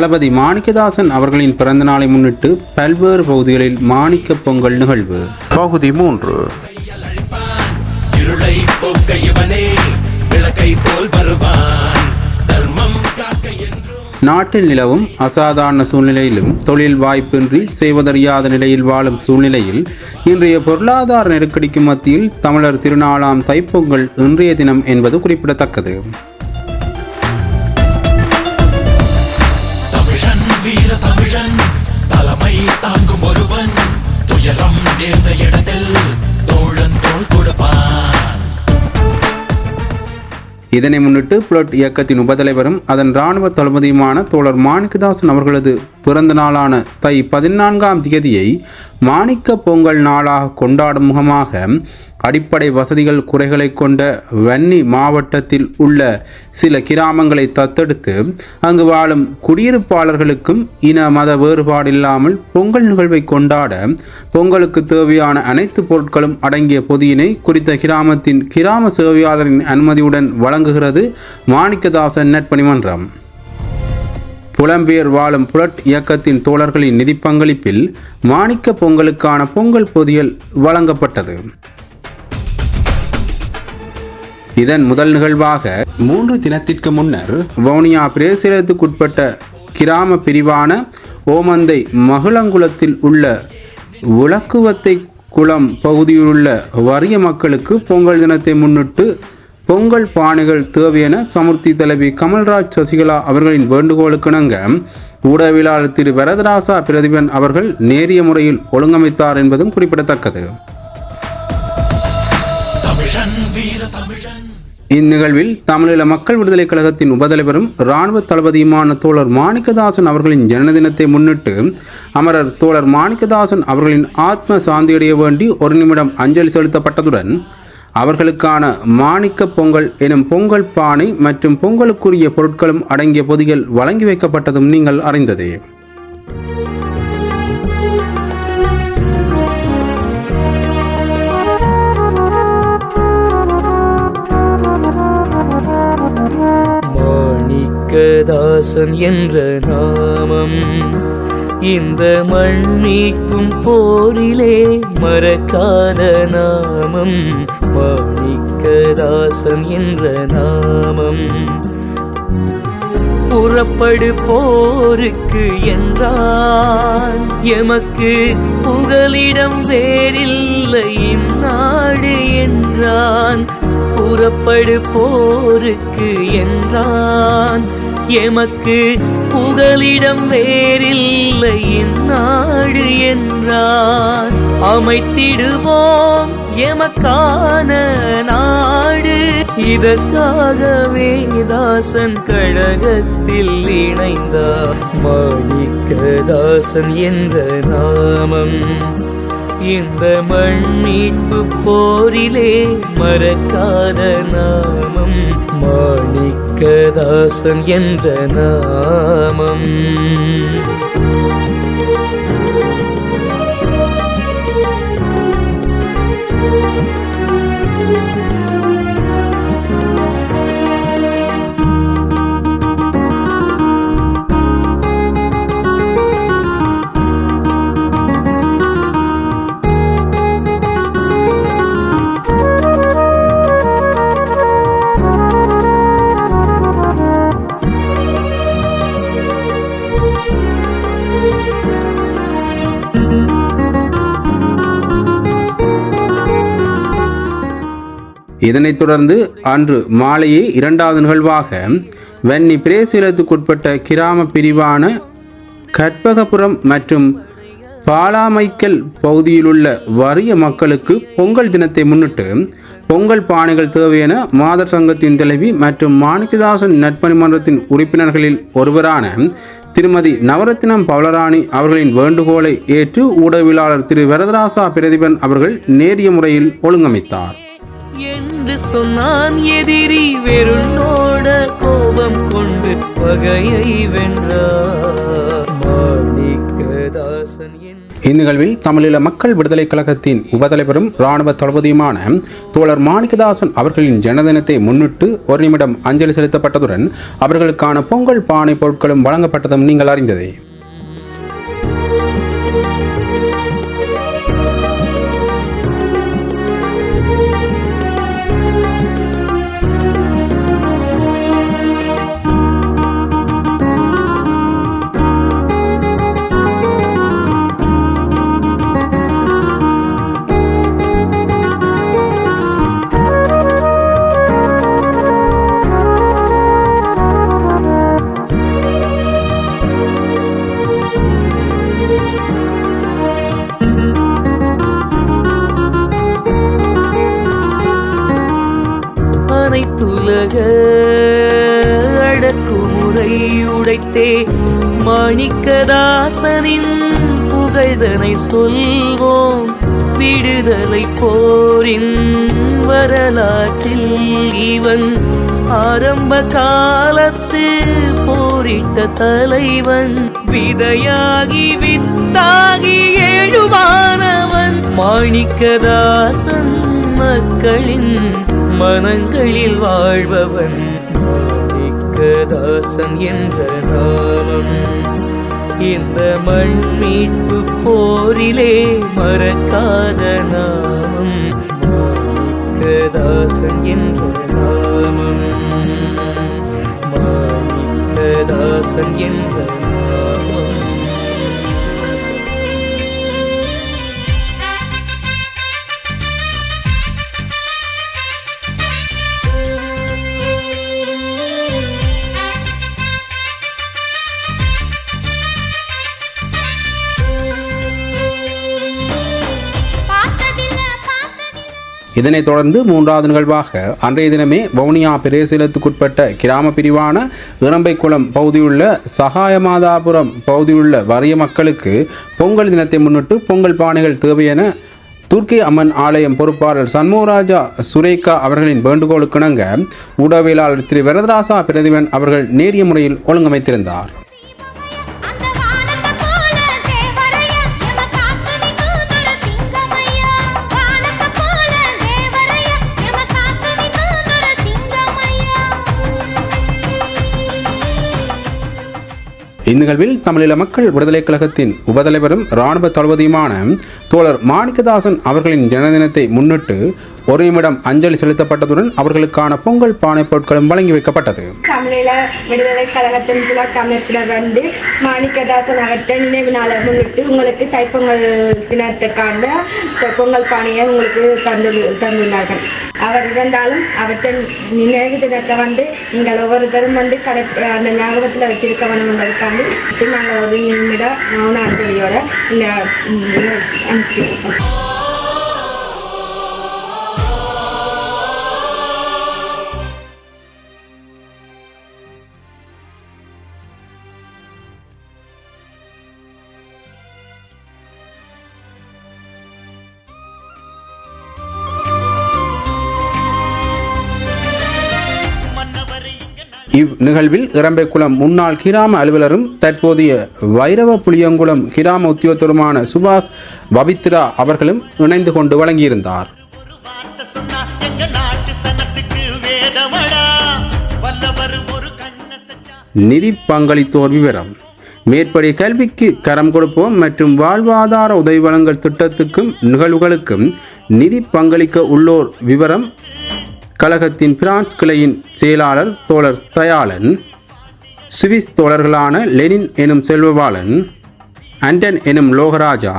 தளபதி மாணிக்கதாசன் அவர்களின் பிறந்த நாளை முன்னிட்டு பல்வேறு பகுதிகளில் மாணிக்க பொங்கல் நிகழ்வு. பகுதி மூன்று. நாட்டில் நிலவும் அசாதாரண சூழ்நிலையிலும் தொழில் வாய்ப்பின்றி செய்வதறியாத நிலையில் வாழும் சூழ்நிலையில் இன்றைய பொருளாதார நெருக்கடிக்கு மத்தியில் தமிழர் திருநாளாம் தைப்பொங்கல் இன்றைய தினம் என்பது குறிப்பிடத்தக்கது. துயரம் நேர்ந்த இடத்தில் தோழன் தோல் கொடுப்பான். இதனை முன்னிட்டு புலட் இயக்கத்தின் உபதலைவரும் அதன் இராணுவ தளபதியுமான தோழர் மாணிக்கதாசன் அவர்களது பிறந்த நாளான தை பதினான்காம் தேதியை மாணிக்க பொங்கல் நாளாக கொண்டாடும் முகமாக அடிப்படை வசதிகள் குறைகளை கொண்ட வன்னி மாவட்டத்தில் உள்ள சில கிராமங்களை தத்தெடுத்து அங்கு வாழும் குடியிருப்பாளர்களுக்கும் இன மத வேறுபாடில்லாமல் பொங்கல் நிகழ்வை கொண்டாட பொங்கலுக்கு தேவையான அனைத்து பொருட்களும் அடங்கிய பொதியினை குறித்த கிராமத்தின் கிராம சேவையாளரின் அனுமதியுடன் வழங்குகிறது மாணிக்கதாசன் நட்பணிமன்றம் புலம்பெயர் வாழும் புலட் இயக்கத்தின் தோழர்களின் நிதி பங்களிப்பில் மாணிக்க பொங்கலுக்கான பொங்கல் பொதியல் வழங்கப்பட்டது. இதன் முதல் நிகழ்வாக மூன்று தினத்திற்கு முன்னர் வவுனியா பிரேசிலத்துக்குட்பட்ட கிராம பிரிவான ஓமந்தை மகிழங்குளத்தில் உள்ள விளக்குவத்தை குளம் பகுதியிலுள்ள வறிய மக்களுக்கு பொங்கல் தினத்தை முன்னிட்டு பொங்கல் பானைகள் தேவையென சமுர்த்தி தலைவி கமல்ராஜ் சசிகலா அவர்களின் வேண்டுகோளுக்கிணங்க ஊடகவியலாளர் திரு வரதராசா பிரதிபன் அவர்கள் நேரிய முறையில் ஒழுங்கமைத்தார் என்பதும் குறிப்பிடத்தக்கது. இந்நிகழ்வில் தமிழீழ மக்கள் விடுதலைக் கழகத்தின் உபதலைவரும் இராணுவ தளபதியுமான தோழர் மாணிக்கதாசன் அவர்களின் ஜனதினத்தை முன்னிட்டு அமரர் தோழர் மாணிக்கதாசன் அவர்களின் ஆத்ம சாந்தியடைய வேண்டி ஒரு நிமிடம் அஞ்சலி செலுத்தப்பட்டதுடன் அவர்களுக்கான மாணிக்க பொங்கல் எனும் பொங்கல் பானை மற்றும் பொங்கலுக்குரிய பொருட்களும் அடங்கிய பொதிகள் வழங்கி வைக்கப்பட்டதும் நீங்கள் அறிந்ததே. மாணிக்கதாசன் என்ற நாமம். இந்த மண்ணிக்கும் போரிலே மறக்காத நாமம். மாணிக்கதாசன் என்ற நாமம். புறப்படு போருக்கு என்றான். எமக்கு புகலிடம் வேறில்லை இந்நாடு என்றான். புறப்படு போருக்கு என்றான். எமக்கு புகலிடம் வேறில்லை இந்நாடு என்றார். அமைத்திடுவோம் எமக்கான நாடு. இதற்காகவே தாசன் கழகத்தில் இணைந்தார். மாணிக்கதாசன் என்ற நாமம் இந்த மண்மீட்பு போரிலே மறக்காத நாமம் மாணிக்கதாசன் என்ற நாமம். இதனைத் தொடர்ந்து அன்று மாலையே இரண்டாவது நிகழ்வாக வன்னி பிரேசிலத்துக்குட்பட்ட கிராம பிரிவான கற்பகபுரம் மற்றும் பாலாமைக்கல் பகுதியிலுள்ள வறிய மக்களுக்கு பொங்கல் தினத்தை முன்னிட்டு பொங்கல் பானைகள் தேவையென மாதர் சங்கத்தின் தலைவி மற்றும் மாணிக்கதாசன் நட்பணி மன்றத்தின் உறுப்பினர்களில் ஒருவரான திருமதி நவரத்தினம் பவளராணி அவர்களின் வேண்டுகோளை ஏற்று ஊடகவியலாளர் திரு. வரதராசா பிரதிபன் அவர்கள் நேரிய முறையில் ஒழுங்கமைத்தார். என்று சொன்னான் எதிரி வெருளோட கோபம் கொண்டு பகையை வென்றார். மாணிக்கதாசன் இந்நிகழ்வில் தமிழீழ மக்கள் விடுதலைக் கழகத்தின் உபதலைவரும் இராணுவ தளபதியுமான தோழர் மாணிக்கதாசன் அவர்களின் ஜனதினத்தை முன்னிட்டு ஒரு நிமிடம் அஞ்சலி செலுத்தப்பட்டதுடன் அவர்களுக்கான பொங்கல் பானை பொருட்களும் வழங்கப்பட்டதும் நீங்கள் அறிந்ததே. உடைத்தே மாணிக்கதாசனின் புகழ்தனை சொல்வோம். விடுதலை போரின் வரலாற்றில் இவன் ஆரம்ப காலத்து போரிட்ட தலைவன். விதையாகி வித்தாகி எழுவானவன். மாணிக்கதாசன் மக்களின் மனங்களில் வாழ்பவன். தாசன் என்ற நாமம். இந்த மண் மீட்பு போரிலே மறக்காத நாமம். மாணிக்கதாசன் என்ற நாமம். மாணிக்கதாசன் என்ற நாமம் இதனைத் தொடர்ந்து மூன்றாவது நிகழ்வாக அன்றைய தினமே வவுனியா பிரேசிலத்துக்குட்பட்ட கிராம பிரிவான இறம்பைக்குளம் பகுதியுள்ள சகாயமாதாபுரம் பகுதியுள்ள வறிய மக்களுக்கு பொங்கல் தினத்தை முன்னிட்டு பொங்கல் பானைகள் தேவையென துர்க்கி அம்மன் ஆலயம் பொறுப்பாளர் சண்முகராஜா சுரேகா அவர்களின் வேண்டுகோளுக்கிணங்க ஊடகவியலாளர் திரு. வரதராசா பிரதிபன் அவர்கள் நேரிய முறையில் ஒழுங்கமைத்திருந்தார். இந்நிகழ்வில் தமிழீழ மக்கள் விடுதலைக் கழகத்தின் உபதலைவரும் இராணுவ தளபதியுமான தோழர் மாணிக்கதாசன் அவர்களின் ஜனதினத்தை முன்னிட்டு ஒரு நிமிடம் அஞ்சலி செலுத்தப்பட்டதுடன் அவர்களுக்கான பொங்கல் பானை பொருட்களும் வழங்கி வைக்கப்பட்டது தமிழீழ விடுதலை கழகத்தின் துலக்க அமைப்பினர் வந்து மாணிக்கதாசன் அவற்றை நினைவு நாளை முன்னிட்டு உங்களுக்கு தைப்பொங்கல் தினத்துக்கான பொ- பொங்கல் பானையை உங்களுக்கு தந்து தந்துள்ளார்கள் அவர் இருந்தாலும் அவற்றை நினைவு தினத்தை வந்து நீங்கள் ஒவ்வொருத்தரும் வந்து கடை அந்த ஞாபகத்தில் வச்சிருக்க வேண்டும் என்பதற்காண்டி நாங்கள் ஒரு நிமிடம் மௌன அஞ்சலியோட இந்த அனுப்பிச்சிருக்கோம் இவ் நிகழ்வில் முன்னாள் கிராம அலுவலரும் தற்போதைய வைரவ புளியங்குளம் கிராம உத்தியோகத்தருமான சுபாஷ் பவித்ரா அவர்களும் இணைந்து கொண்டு வழங்கியிருந்தார். நிதி பங்களித்தோர் விவரம். மேற்படி கல்விக்கு கரம் கொடுப்போம் மற்றும் வாழ்வாதார உதவி வழங்கல் திட்டத்துக்கும் நிகழ்வுகளுக்கும் நிதி பங்களிக்க உள்ளோர் விவரம் கழகத்தின் பிரான்ஸ் கிளையின் செயலாளர் தோழர் தயாளன் சுவிஸ் தோழர்களான லெனின் எனும் செல்வபாலன் அண்டன் எனும் லோகராஜா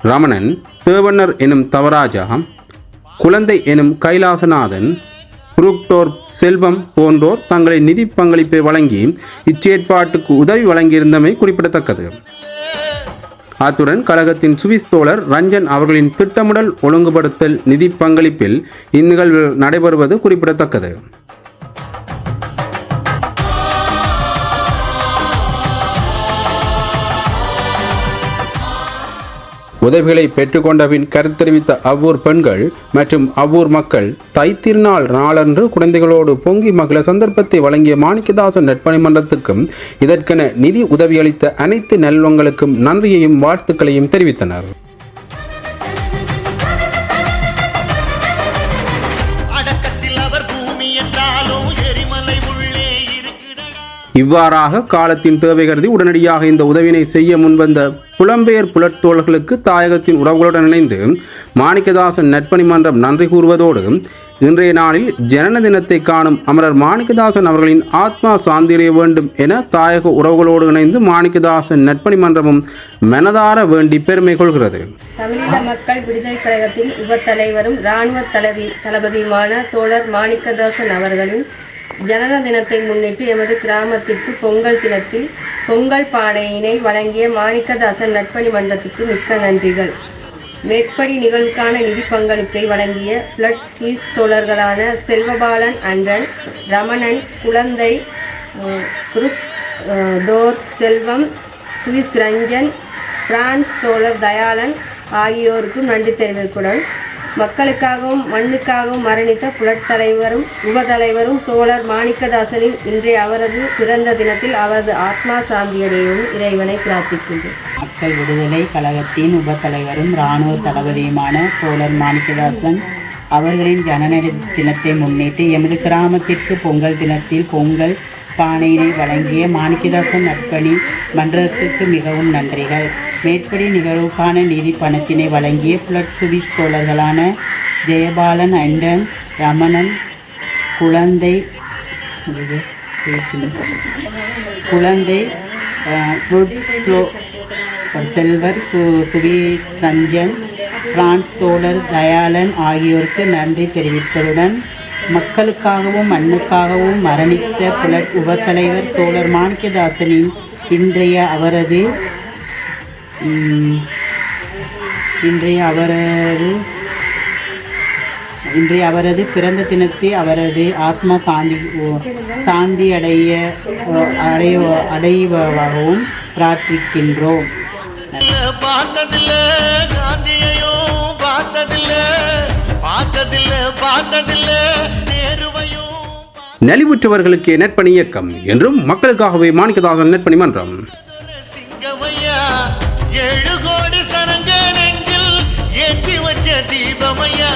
ரமணன் தேவண்ணர் எனும் தவராஜா குழந்தை எனும் கைலாசநாதன் புரூக்டோர் செல்வம் போன்றோர் தங்களின் நிதி பங்களிப்பை வழங்கி இச்செயற்பாட்டுக்கு உதவி வழங்கியிருந்தமை குறிப்பிடத்தக்கது. அத்துடன் கழகத்தின் சுவிஸ் தோழர் ரஞ்சன் அவர்களின் திட்டமிடல் ஒழுங்குபடுத்தல் நிதி பங்களிப்பில் இந்நிகழ்வு நடைபெறுவது குறிப்பிடத்தக்கது. உதவிகளை பெற்றுக்கொண்ட பின் கருத்து தெரிவித்த அவ்வூர் பெண்கள் மற்றும் அவ்வூர் மக்கள் தைத்திருநாள் நாளன்று குழந்தைகளோடு பொங்கி மகிழ சந்தர்ப்பத்தை வழங்கிய மாணிக்கதாசன் நட்பணி மன்றத்துக்கும் இதற்கென நிதி உதவியளித்த அனைத்து நல்லவங்களுக்கும் நன்றியையும் வாழ்த்துக்களையும் தெரிவித்தனர். இவ்வாறாக காலத்தின் தேவை கருதி உடனடியாக இந்த உதவினை செய்ய முன்வந்த புலம்பெயர் புலத்தோள்களுக்கு தாயகத்தின் உறவுகளுடன் இணைந்து மாணிக்கதாசன் நட்பணி மன்றம் நன்றி கூறுவதோடு இன்றைய நாளில் ஜனன தினத்தை காணும் அமரர் மாணிக்கதாசன் அவர்களின் ஆத்மா சாந்தியடைய வேண்டும் என தாயக உறவுகளோடு இணைந்து மாணிக்கதாசன் நட்பணி மன்றமும் மனதார வேண்டி பெருமை கொள்கிறது. தமிழீழ மக்கள் விடுதலை கழகத்தின் உப தலைவரும் இராணுவ தளபதி தளபதியுமான தோழர் மாணிக்கதாசன் அவர்களின் ஜனன தினத்தை முன்னிட்டு எமது கிராமத்திற்கு பொங்கல் தினத்தில் பொங்கல் பானையினை வழங்கிய மாணிக்கதாசன் நட்பணி மன்றத்துக்கு மிக்க நன்றிகள். மேற்படி நிகழ்வுக்கான நிதி பங்களிப்பை வழங்கிய பிளட் ஸ்வீஸ் தோழர்களான செல்வபாலன் அன்றன் ரமணன் குழந்தை அஹ், டோர் செல்வம் சுவிஸ் ரஞ்சன் பிரான்ஸ் தோழர் தயாளன் ஆகியோருக்கும் நன்றி தெரிவிக்குடன் மக்களுக்காகவும் மண்ணுக்காகவும் மரணித்த புலத்தலைவரும் உபதலைவரும் தோழர் மாணிக்கதாசனின் இன்றைய அவரது பிறந்த தினத்தில் அவரது ஆத்மா சாந்தியடையவும் இறைவனை பிரார்த்திக்கின்றேன் மக்கள் விடுதலை கழகத்தின் உப தலைவரும் இராணுவ தளபதியுமான தோழர் மாணிக்கதாசன் அவர்களின் ஜனன தினத்தை முன்னிட்டு எமது கிராமத்திற்கு பொங்கல் தினத்தில் பொங்கல் பானையினை வழங்கிய மாணிக்கதாசன் நற்பணி மன்றத்துக்கு மிகவும் நன்றிகள். மேற்படி நிகழ்வுக்கான நிதி பணத்தினை வழங்கிய புலட் சுவிஸ் தோழர்களான ஜெயபாலன் அண்டன் ரமணன் குழந்தை குழந்தை ஃப்ளோ செல்வர் சு சுவி சஞ்சன் பிரான்ஸ் தோழர் தயாளன் ஆகியோருக்கு நன்றி தெரிவித்ததுடன் மக்களுக்காகவும் மண்ணுக்காகவும் மரணித்த புலட் உபத்தலைவர் தோழர் மாணிக்கதாசனின் இன்றைய அவரது இன்றைய அவரது இன்றைய அவரது பிறந்த தினத்தை அவரது ஆத்மா சாந்தி சாந்தி அடைய அடைய அடைவாகவும் பிரார்த்திக்கின்றோம். பார்த்ததில்ல காந்தியையும் பார்த்ததில்ல பார்த்ததில்ல பார்த்ததில்ல நேருவையும் நலிவுற்றவர்களுக்கு நட்பணி இயக்கம் என்றும் மக்களுக்காகவே மாணிக்கதாசன் நட்பணி மன்றம். ஏழு கோடி சனங்க நெஞ்சில் ஏற்றி வச்ச தீபமையா